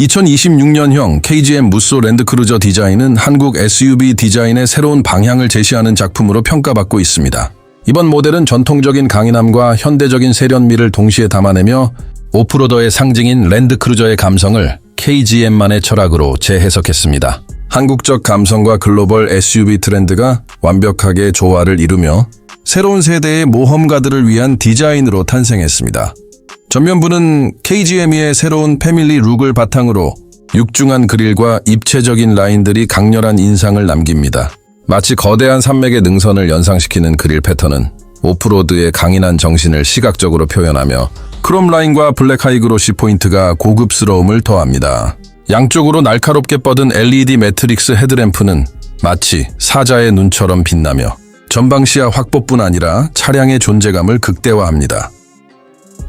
2026년형 KGM 무쏘 랜드크루저 디자인은 한국 SUV 디자인의 새로운 방향을 제시하는 작품으로 평가받고 있습니다. 이번 모델은 전통적인 강인함과 현대적인 세련미를 동시에 담아내며 오프로더의 상징인 랜드크루저의 감성을 KGM만의 철학으로 재해석했습니다. 한국적 감성과 글로벌 SUV 트렌드가 완벽하게 조화를 이루며 새로운 세대의 모험가들을 위한 디자인으로 탄생했습니다. 전면부는 KGM의 새로운 패밀리 룩을 바탕으로 육중한 그릴과 입체적인 라인들이 강렬한 인상을 남깁니다. 마치 거대한 산맥의 능선을 연상시키는 그릴 패턴은 오프로드의 강인한 정신을 시각적으로 표현하며 크롬 라인과 블랙 하이그로시 포인트가 고급스러움을 더합니다. 양쪽으로 날카롭게 뻗은 LED 매트릭스 헤드램프는 마치 사자의 눈처럼 빛나며 전방 시야 확보뿐 아니라 차량의 존재감을 극대화합니다.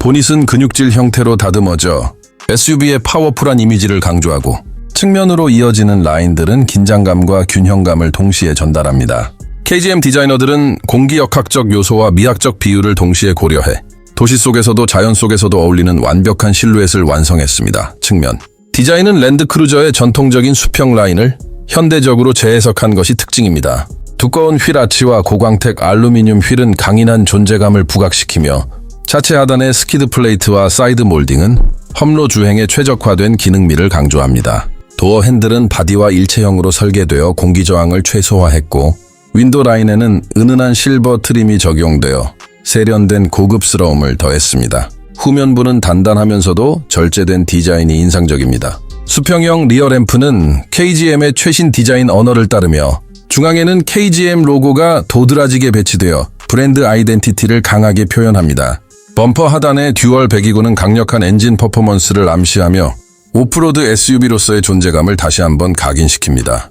보닛은 근육질 형태로 다듬어져 SUV의 파워풀한 이미지를 강조하고 측면으로 이어지는 라인들은 긴장감과 균형감을 동시에 전달합니다. KGM 디자이너들은 공기역학적 요소와 미학적 비율을 동시에 고려해 도시 속에서도 자연 속에서도 어울리는 완벽한 실루엣을 완성했습니다. 측면 디자인은 랜드크루저의 전통적인 수평 라인을 현대적으로 재해석한 것이 특징입니다. 두꺼운 휠 아치와 고광택 알루미늄 휠은 강인한 존재감을 부각시키며 차체 하단의 스키드 플레이트와 사이드 몰딩은 험로 주행에 최적화된 기능미를 강조합니다. 도어 핸들은 바디와 일체형으로 설계되어 공기 저항을 최소화했고 윈도 라인에는 은은한 실버 트림이 적용되어 세련된 고급스러움을 더했습니다. 후면부는 단단하면서도 절제된 디자인이 인상적입니다. 수평형 리어 램프는 KGM의 최신 디자인 언어를 따르며 중앙에는 KGM 로고가 도드라지게 배치되어 브랜드 아이덴티티를 강하게 표현합니다. 범퍼 하단의 듀얼 배기구는 강력한 엔진 퍼포먼스를 암시하며 오프로드 SUV로서의 존재감을 다시 한번 각인시킵니다.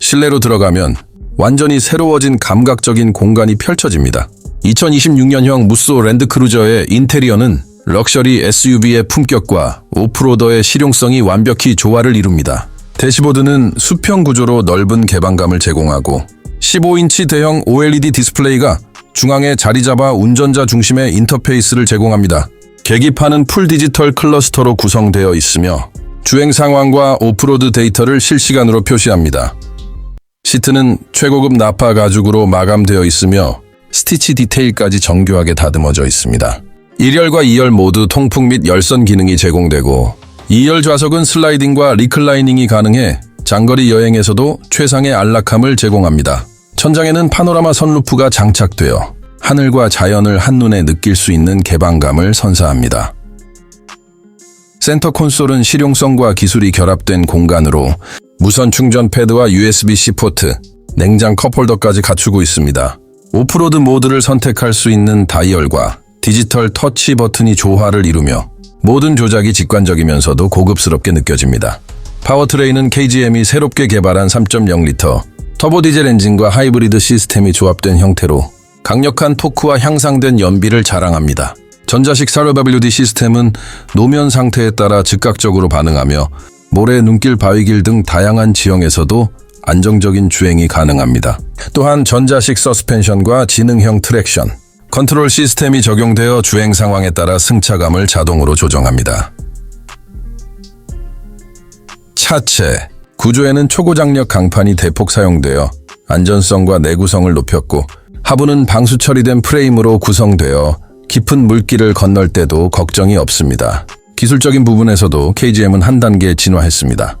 실내로 들어가면 완전히 새로워진 감각적인 공간이 펼쳐집니다. 2026년형 무쏘 랜드크루저의 인테리어는 럭셔리 SUV의 품격과 오프로더의 실용성이 완벽히 조화를 이룹니다. 대시보드는 수평 구조로 넓은 개방감을 제공하고 15인치 대형 OLED 디스플레이가 중앙에 자리 잡아 운전자 중심의 인터페이스를 제공합니다. 계기판은 풀 디지털 클러스터로 구성되어 있으며 주행 상황과 오프로드 데이터를 실시간으로 표시합니다. 시트는 최고급 나파 가죽으로 마감되어 있으며 스티치 디테일까지 정교하게 다듬어져 있습니다. 1열과 2열 모두 통풍 및 열선 기능이 제공되고 2열 좌석은 슬라이딩과 리클라이닝이 가능해 장거리 여행에서도 최상의 안락함을 제공합니다. 천장에는 파노라마 선루프가 장착되어 하늘과 자연을 한눈에 느낄 수 있는 개방감을 선사합니다. 센터 콘솔은 실용성과 기술이 결합된 공간으로 무선 충전 패드와 USB-C 포트, 냉장 컵홀더까지 갖추고 있습니다. 오프로드 모드를 선택할 수 있는 다이얼과 디지털 터치 버튼이 조화를 이루며 모든 조작이 직관적이면서도 고급스럽게 느껴집니다. 파워트레인은 KGM이 새롭게 개발한 3.0리터 터보 디젤 엔진과 하이브리드 시스템이 조합된 형태로 강력한 토크와 향상된 연비를 자랑합니다. 전자식 사르바빌루디 시스템은 노면 상태에 따라 즉각적으로 반응하며 모래, 눈길, 바위길 등 다양한 지형에서도 안정적인 주행이 가능합니다. 또한 전자식 서스펜션과 지능형 트랙션, 컨트롤 시스템이 적용되어 주행 상황에 따라 승차감을 자동으로 조정합니다. 차체 구조에는 초고장력 강판이 대폭 사용되어 안전성과 내구성을 높였고 하부는 방수 처리된 프레임으로 구성되어 깊은 물길을 건널 때도 걱정이 없습니다. 기술적인 부분에서도 KGM은 한 단계 진화했습니다.